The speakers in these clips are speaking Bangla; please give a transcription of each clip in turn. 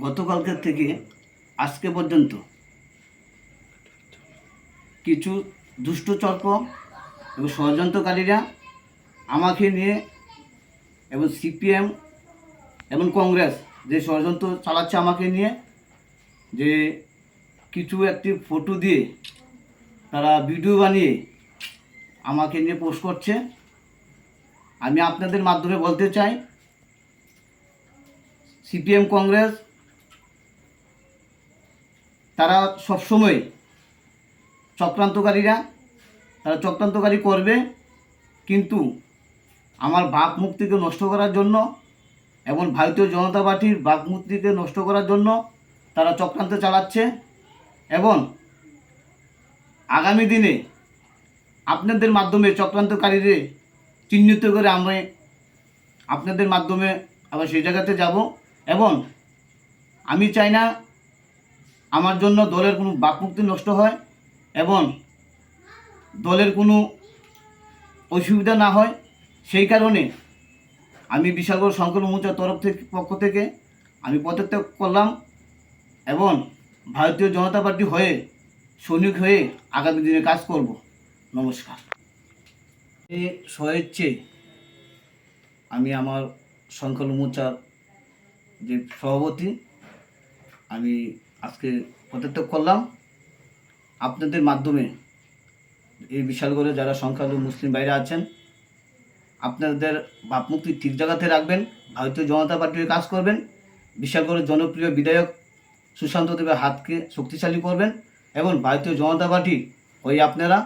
গতকালকের থেকে আজকে পর্যন্ত কিছু দুষ্ট চর্প এবং ষড়যন্ত্রকারীরা আমাকে নিয়ে এবং সিপিএম এবং কংগ্রেস যে ষড়যন্ত্র চালাচ্ছে আমাকে নিয়ে যে কিছু একটি ফটো দিয়ে তারা ভিডিও বানিয়ে আমাকে নিয়ে পোস্ট করছে। আমি আপনাদের মাধ্যমে বলতে চাই সিপিএম কংগ্রেস, তারা সবসময় চক্রান্তকারীরা, তারা চক্রান্তকারী করবে, কিন্তু আমার বাক মুক্তিকে নষ্ট করার জন্য এবং ভারতীয় জনতা পার্টির বাক মুক্তিকে নষ্ট করার জন্য তারা চক্রান্ত চালাচ্ছে এবং আগামী দিনে আপনাদের মাধ্যমে চক্রান্তকারীদের চিহ্নিত করে আমরা আপনাদের মাধ্যমে আবার সেই জায়গাতে যাব। এবং আমি চাই না আমার জন্য দলের কোনো বাকমুক্তি নষ্ট হয় এবং দলের কোনো অসুবিধা না হয়। সেই কারণে আমি বিশালগড় সংকল্প মোর্চার তরফ থেকে, পক্ষ থেকে আমি পদত্যাগ করলাম এবং ভারতীয় জনতা পার্টি হয়ে, সৈনিক হয়ে আগামী দিনে কাজ করব। নমস্কার। স্বইচ্ছে আমি আমার সংখ্যালঘু মোর্চার যে সভাপতি, আমি আজকে পদত্যাগ করলাম। আপনাদের মাধ্যমে এই বিশালগড়ে যারা সংখ্যালঘু মুসলিম বাইরে আছেন, আপনাদের ভাবমুক্তি ঠিক জায়গাতে রাখবেন, ভারতীয় জনতা পার্টির কাজ করবেন, বিশালগড়ের জনপ্রিয় বিধায়ক সুশান্ত দেবের হাতকে শক্তিশালী করবেন এবং ভারতীয় জনতা পার্টি ওই আপনারা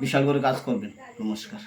বিশালগড়ে কাজ করবেন। নমস্কার।